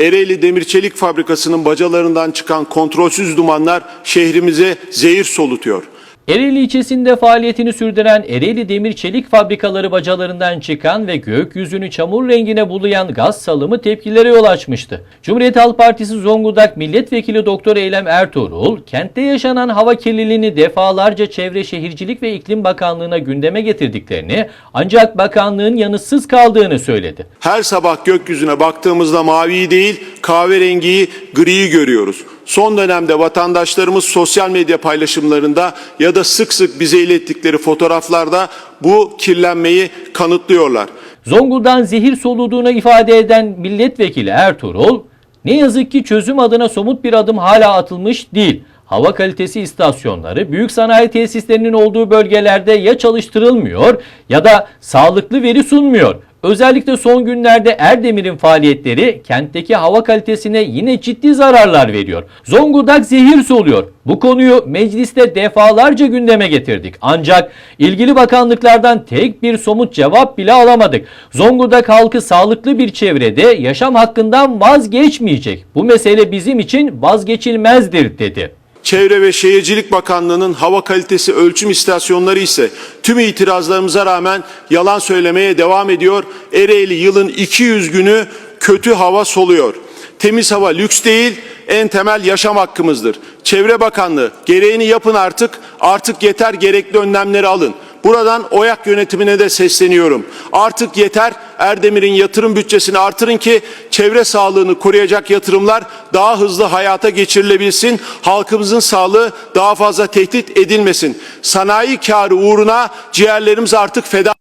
Ereğli Demir Çelik Fabrikası'nın bacalarından çıkan kontrolsüz dumanlar şehrimize zehir solutuyor. Ereğli ilçesinde faaliyetini sürdüren Ereğli Demir Çelik Fabrikaları bacalarından çıkan ve gökyüzünü çamur rengine bulayan gaz salımı tepkilere yol açmıştı. Cumhuriyet Halk Partisi Zonguldak Milletvekili Doktor Eylem Ertuğrul, kentte yaşanan hava kirliliğini defalarca Çevre Şehircilik ve İklim Bakanlığı'na gündeme getirdiklerini ancak bakanlığın yanıtsız kaldığını söyledi. Her sabah gökyüzüne baktığımızda maviyi değil kahverengiyi, griyi görüyoruz. Son dönemde vatandaşlarımız sosyal medya paylaşımlarında ya da sık sık bize ilettikleri fotoğraflarda bu kirlenmeyi kanıtlıyorlar. Zonguldak'ın zehir soluduğunu ifade eden milletvekili Ertuğrul, ne yazık ki çözüm adına somut bir adım hala atılmış değil. Hava kalitesi istasyonları büyük sanayi tesislerinin olduğu bölgelerde ya çalıştırılmıyor ya da sağlıklı veri sunmuyor. Özellikle son günlerde Erdemir'in faaliyetleri kentteki hava kalitesine yine ciddi zararlar veriyor. Zonguldak zehir soluyor. Bu konuyu mecliste defalarca gündeme getirdik. Ancak ilgili bakanlıklardan tek bir somut cevap bile alamadık. Zonguldak halkı sağlıklı bir çevrede yaşam hakkından vazgeçmeyecek. Bu mesele bizim için vazgeçilmezdir dedi. Çevre ve Şehircilik Bakanlığı'nın hava kalitesi ölçüm istasyonları ise tüm itirazlarımıza rağmen yalan söylemeye devam ediyor. Ereğli yılın 200 günü kötü hava soluyor. Temiz hava lüks değil, en temel yaşam hakkımızdır. Çevre Bakanlığı gereğini yapın artık, artık yeter gerekli önlemleri alın. Buradan OYAK yönetimine de sesleniyorum. Artık yeter Erdemir'in yatırım bütçesini artırın ki çevre sağlığını koruyacak yatırımlar daha hızlı hayata geçirilebilsin. Halkımızın sağlığı daha fazla tehdit edilmesin. Sanayi karı uğruna ciğerlerimiz artık feda